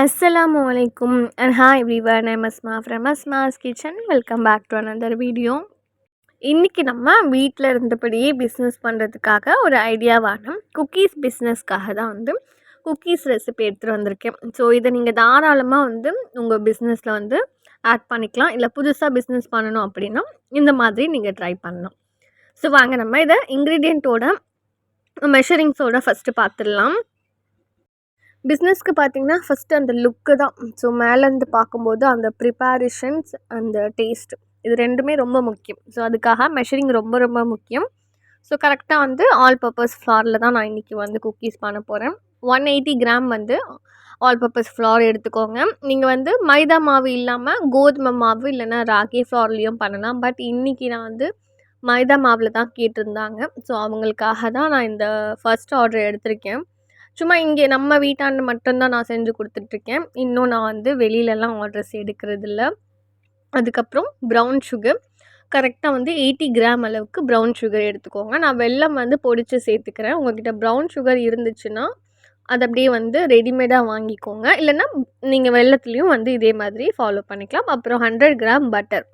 அஸ்லாம் வலைக்கும் and hi viewer I'm Asma from Asma's kitchen welcome back to another video இன்றைக்கி நம்ம வீட்டில் இருந்தபடியே பிஸ்னஸ் பண்ணுறதுக்காக ஒரு ஐடியாவான குக்கீஸ் பிஸ்னஸ்க்காக தான் வந்து குக்கீஸ் ரெசிபி எடுத்துகிட்டு வந்திருக்கேன். ஸோ இதை நீங்கள் தாராளமாக வந்து உங்கள் பிஸ்னஸில் வந்து ஆட் பண்ணிக்கலாம். இல்லை புதுசாக பிஸ்னஸ் பண்ணணும் அப்படின்னா இந்த மாதிரி நீங்கள் ட்ரை பண்ணலாம். ஸோ வாங்க நம்ம இதை இன்க்ரீடியண்ட்டோட மெஷரிங்ஸோட ஃபஸ்ட்டு பார்த்துடலாம். பிஸ்னஸ்க்கு பார்த்தீங்கன்னா ஃபஸ்ட்டு அந்த லுக்கு தான். ஸோ மேலேருந்து பார்க்கும்போது அந்த ப்ரிப்பேரிஷன்ஸ் அந்த டேஸ்ட் இது ரெண்டுமே ரொம்ப முக்கியம். ஸோ அதுக்காக மெஷரிங் ரொம்ப ரொம்ப முக்கியம். ஸோ கரெக்டாக வந்து ஆல் பர்பஸ் ஃப்ளாரில் தான் நான் இன்றைக்கி வந்து குக்கீஸ் பண்ண போகிறேன் ஒன் எயிட்டி கிராம் வந்து ஆல் பர்பஸ் ஃப்ளார் எடுத்துக்கோங்க. நீங்கள் வந்து மைதா மாவு இல்லாமல் கோதுமை மாவு இல்லைன்னா ராகி ஃப்ளார்லேயும் பண்ணலாம். பட் இன்றைக்கி நான் வந்து மைதா மாவில் தான் கேட்டிருந்தாங்க. ஸோ அவங்களுக்காக தான் நான் இந்த ஃபஸ்ட் ஆர்டர் எடுத்திருக்கேன். சும்மா இங்கே நம்ம வீட்டாண்டு மட்டும்தான் நான் செஞ்சு கொடுத்துட்ருக்கேன். இன்னும் நான் வந்து வெளியிலலாம் ஆர்டர்ஸ் எடுக்கிறதில்ல. அதுக்கப்புறம் ப்ரௌன் சுகர் கரெக்டாக வந்து எயிட்டி கிராம் அளவுக்கு ப்ரௌன் சுகர் எடுத்துக்கோங்க. நான் வெல்லம் வந்து பொடிச்சு சேர்த்துக்கிறேன். உங்கள்கிட்ட ப்ரௌன் சுகர் இருந்துச்சுன்னா அது அப்படியே வந்து ரெடிமேடாக வாங்கிக்கோங்க. இல்லைன்னா நீங்கள் வெள்ளத்துலேயும் வந்து இதே மாதிரி ஃபாலோ பண்ணிக்கலாம். அப்புறம் ஹண்ட்ரட் கிராம் பட்டர்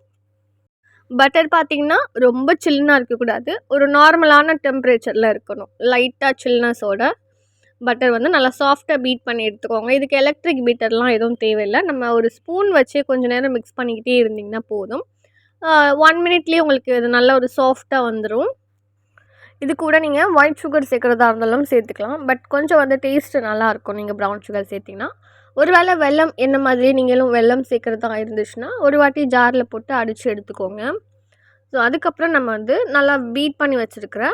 பட்டர் பார்த்திங்கன்னா ரொம்ப சில்லுனாக இருக்கக்கூடாது. ஒரு நார்மலான டெம்பரேச்சரில் இருக்கணும். லைட்டாக சில்னஸோட பட்டர் வந்து நல்லா சாஃப்டாக பீட் பண்ணி எடுத்துக்கோங்க. இதுக்கு எலக்ட்ரிக் பீட்டர்லாம் எதுவும் தேவையில்லை. நம்ம ஒரு ஸ்பூன் வச்சே கொஞ்சம் நேரம் மிக்ஸ் பண்ணிக்கிட்டே இருந்திங்கன்னா போதும். ஒன் மினிட்லேயே உங்களுக்கு இது நல்ல ஒரு சாஃப்டாக வந்துடும் இது கூட நீங்கள் ஒயிட் சுகர் சேர்க்குறதா இருந்தாலும் சேர்த்துக்கலாம். பட் கொஞ்சம் வந்து டேஸ்ட்டு நல்லாயிருக்கும் நீங்கள் ப்ரௌன் சுகர் சேர்த்திங்கன்னா. ஒரு வேளை வெல்லம் என்ன மாதிரி நீங்களும் வெல்லம் சேர்க்குறதா இருந்துச்சுன்னா ஒரு வாட்டி ஜாரில் போட்டு அடித்து எடுத்துக்கோங்க. ஸோ அதுக்கப்புறம் நம்ம வந்து நல்லா பீட் பண்ணி வச்சுருக்கிற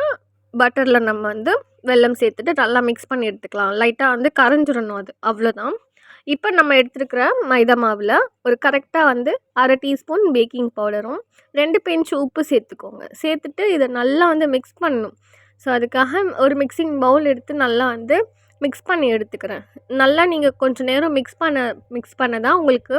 பட்டரில் நம்ம வந்து வெல்லம் சேர்த்துட்டு நல்லா மிக்ஸ் பண்ணி எடுத்துக்கலாம். லைட்டாக வந்து கரைஞ்சிடணும் அது. அவ்வளோதான் இப்போ நம்ம எடுத்துருக்கிற மைதா மாவில் ஒரு கரெக்டாக வந்து அரை டீஸ்பூன் பேக்கிங் பவுடரும் ரெண்டு பிஞ்ச் உப்பு சேர்த்துக்கோங்க. சேர்த்துட்டு இதை நல்லா வந்து மிக்ஸ் பண்ணணும். ஸோ அதுக்காக ஒரு மிக்சிங் பவுல் எடுத்து நல்லா வந்து மிக்ஸ் பண்ணி எடுத்துக்கிறேன். நல்லா நீங்கள் கொஞ்சம் நேரம் மிக்ஸ் பண்ண மிக்ஸ் பண்ண தான் உங்களுக்கு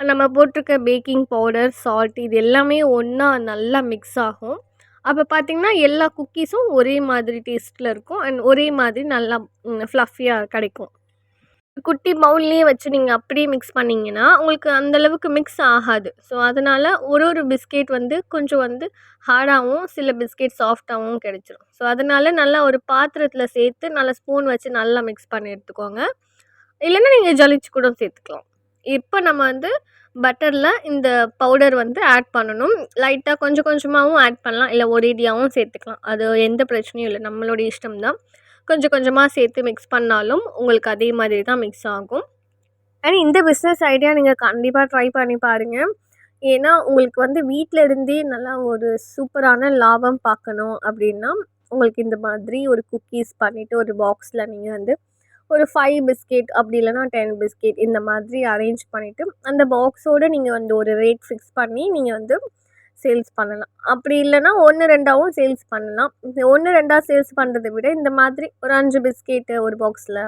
நம்ம போட்டிருக்க பேக்கிங் பவுடர் சால்ட் இது எல்லாமே ஒன்றா நல்லா மிக்ஸ் ஆகும். அப்போ பார்த்திங்கன்னா எல்லா குக்கீஸும் ஒரே மாதிரி டேஸ்ட்டில் இருக்கும். அண்ட் ஒரே மாதிரி நல்லா ஃப்ளஃபியாக கிடைக்கும். குட்டி பவுல்லையே வச்சு நீங்கள் அப்படியே மிக்ஸ் பண்ணிங்கன்னா உங்களுக்கு அந்தளவுக்கு மிக்ஸ் ஆகாது. ஸோ அதனால் ஒரு ஒரு பிஸ்கெட் வந்து கொஞ்சம் வந்து ஹார்டாகவும் சில பிஸ்கெட் சாஃப்டாகவும் கிடச்சிரும். ஸோ அதனால் நல்லா ஒரு பாத்திரத்தில் சேர்த்து நல்லா ஸ்பூன் வச்சு நல்லா மிக்ஸ் பண்ணி எடுத்துக்கோங்க. இல்லைன்னா நீங்கள் ஜலிச்சு கூட சேர்த்துக்கலாம். இப்போ நம்ம வந்து பட்டரில் இந்த பவுடர் வந்து ஆட் பண்ணணும். லைட்டாக கொஞ்சம் கொஞ்சமாகவும் ஆட் பண்ணலாம். இல்லை ஒரேடியாகவும் சேர்த்துக்கலாம். அது எந்த பிரச்சனையும் இல்லை. நம்மளுடைய இஷ்டம் தான் கொஞ்சம் கொஞ்சமாக சேர்த்து மிக்ஸ் பண்ணாலும் உங்களுக்கு அதே மாதிரி தான் மிக்ஸ் ஆகும். அண்ட் இந்த பிஸ்னஸ் ஐடியா நீங்கள் கண்டிப்பாக ட்ரை பண்ணி பாருங்கள் ஏன்னா உங்களுக்கு வந்து வீட்டில் இருந்தே நல்லா ஒரு சூப்பரான லாபம் பார்க்கணும் அப்படின்னா உங்களுக்கு இந்த மாதிரி ஒரு குக்கீஸ் பண்ணிவிட்டு ஒரு பாக்ஸில் நீங்கள் வந்து ஒரு ஃபைவ் பிஸ்கெட் அப்படி இல்லைனா டென் பிஸ்கெட் இந்த மாதிரி அரேஞ்ச் பண்ணிவிட்டு அந்த பாக்ஸோடு நீங்கள் வந்து ஒரு ரேட் ஃபிக்ஸ் பண்ணி நீங்கள் வந்து சேல்ஸ் பண்ணலாம். அப்படி இல்லைனா ஒன்று ரெண்டாகவும் சேல்ஸ் பண்ணலாம். ஒன்று ரெண்டாக சேல்ஸ் பண்ணுறதை விட இந்த மாதிரி ஒரு அஞ்சு பிஸ்கெட்டு ஒரு பாக்ஸில்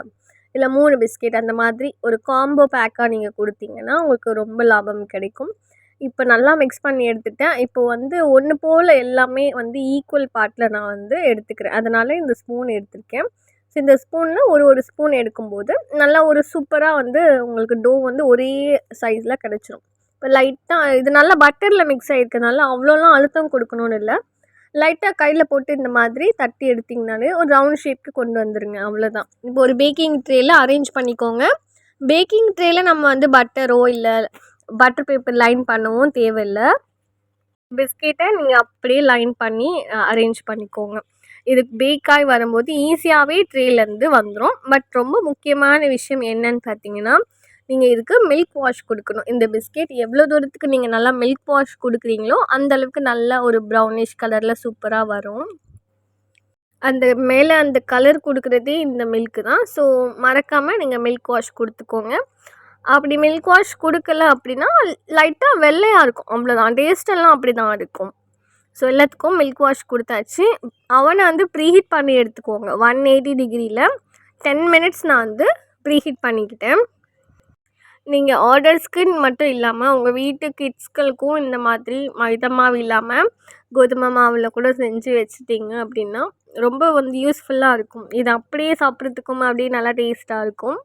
இல்லை மூணு பிஸ்கெட் அந்த மாதிரி ஒரு காம்போ பேக்காக நீங்கள் கொடுத்தீங்கன்னா உங்களுக்கு ரொம்ப லாபம் கிடைக்கும். இப்போ நல்லா மிக்ஸ் பண்ணி எடுத்துட்டேன். இப்போ வந்து ஒன்று போல் எல்லாமே வந்து ஈக்குவல் பார்ட்டில் நான் வந்து எடுத்துக்கிறேன். அதனால் இந்த ஸ்பூன் எடுத்திருக்கேன். ஸோ இந்த ஸ்பூனில் ஒரு ஒரு ஸ்பூன் எடுக்கும்போது நல்லா ஒரு சூப்பராக வந்து உங்களுக்கு டோ வந்து ஒரே சைஸில் கிடச்சிரும். இப்போ லைட்டாக இது நல்லா பட்டரில் மிக்ஸ் ஆகிருக்கனால அவ்வளோலாம் அழுத்தம் கொடுக்கணும்னு இல்லை. லைட்டாக கையில் போட்டு இந்த மாதிரி தட்டி எடுத்திங்கனாலே ஒரு ரவுண்ட் ஷேப்க்கு கொண்டு வந்துடுங்க அவ்வளோதான். இப்போ ஒரு பேக்கிங் ட்ரேயில் அரேஞ்ச் பண்ணிக்கோங்க. பேக்கிங் ட்ரேயில் நம்ம வந்து பட்டரோ இல்லை பட்டர் பேப்பர் லைன் பண்ணவும் தேவையில்லை. பிஸ்கெட்டை நீங்கள் அப்படியே லைன் பண்ணி அரேஞ்ச் பண்ணிக்கோங்க. இது பேக்காய் வரும்போது ஈஸியாகவே ட்ரேலேருந்து வந்துடும் பட் ரொம்ப முக்கியமான விஷயம் என்னன்னு பார்த்தீங்கன்னா நீங்கள் இதுக்கு மில்க் வாஷ் கொடுக்கணும். இந்த பிஸ்கெட் எவ்வளோ தூரத்துக்கு நீங்கள் நல்லா மில்க் வாஷ் கொடுக்குறீங்களோ அந்தளவுக்கு நல்லா ஒரு ப்ரௌனிஷ் கலரில் சூப்பராக வரும். அந்த மேலே அந்த கலர் கொடுக்குறதே இந்த மில்க்கு தான். ஸோ மறக்காமல் நீங்கள் மில்க் வாஷ் கொடுத்துக்கோங்க. அப்படி மில்க் வாஷ் கொடுக்கல அப்படின்னா லைட்டாக வெள்ளையாக இருக்கும். அவ்வளோதான் டேஸ்டெல்லாம் அப்படி தான் இருக்கும். ஸோ எல்லாத்துக்கும் மில்க் வாஷ் கொடுத்தாச்சு. அவனை வந்து ப்ரீஹீட் பண்ணி எடுத்துக்கோங்க. ஒன் எயிட்டி டிகிரியில் டென் மினிட்ஸ் நான் வந்து ப்ரீஹீட் பண்ணிக்கிட்டேன். நீங்கள் ஆர்டர்ஸ்க்குன்னு மட்டும் இல்லாமல் உங்கள் வீட்டு கிட்ஸ்களுக்கும் இந்த மாதிரி மைதா மாவு இல்லாமல் கோதுமை மாவில் கூட செஞ்சு வச்சுட்டிங்க அப்படின்னா ரொம்ப வந்து யூஸ்ஃபுல்லாக இருக்கும். இது அப்படியே சாப்பிட்றதுக்கும் அப்படியே நல்லா டேஸ்ட்டாக இருக்கும்.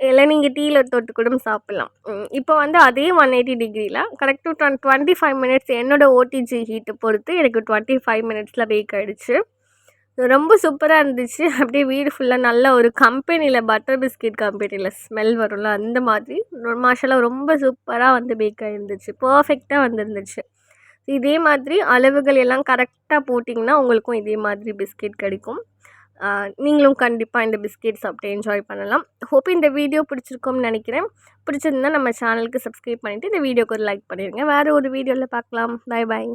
இல்லை நீங்கள் டீயில் தொட்டு கூட சாப்பிட்லாம். இப்போ வந்து அதே ஒன் எயிட்டி டிகிரியில் கரெக்டாக டுவென் டுவெண்ட்டி ஃபைவ் மினிட்ஸ் என்னோடய ஓடிஜி ஹீட்டை பொறுத்து எனக்கு டுவெண்ட்டி ஃபைவ் மினிட்ஸில் பேக் ஆகிடுச்சு ரொம்ப சூப்பராக இருந்துச்சு. அப்படியே வீடு ஃபுல்லாக நல்ல ஒரு கம்பெனியில் பட்டர் பிஸ்கெட் கம்பெனியில் ஸ்மெல் வரும்ல அந்த மாதிரி. மாஷெல்லாம் ரொம்ப சூப்பராக வந்து பேக் ஆகிருந்துச்சு பர்ஃபெக்டாக வந்துருந்துச்சு. இதே மாதிரி அளவுகள் எல்லாம் கரெக்டாக போட்டிங்கன்னா உங்களுக்கும் இதே மாதிரி பிஸ்கெட் கிடைக்கும். நீங்களும் கண்டிப்பாக இந்த பிஸ்கெட் சாப்பிட்டு என்ஜாய் பண்ணலாம். ஹோப் இந்த வீடியோ பிடிச்சிருக்கோம்னு நினைக்கிறேன். பிடிச்சிருந்தா நம்ம சேனலுக்கு சப்ஸ்கிரைப் பண்ணிவிட்டு இந்த வீடியோக்கு ஒரு லைக் பண்ணிடுங்க. வேறு ஒரு வீடியோவில் பார்க்கலாம். பாய் பாய்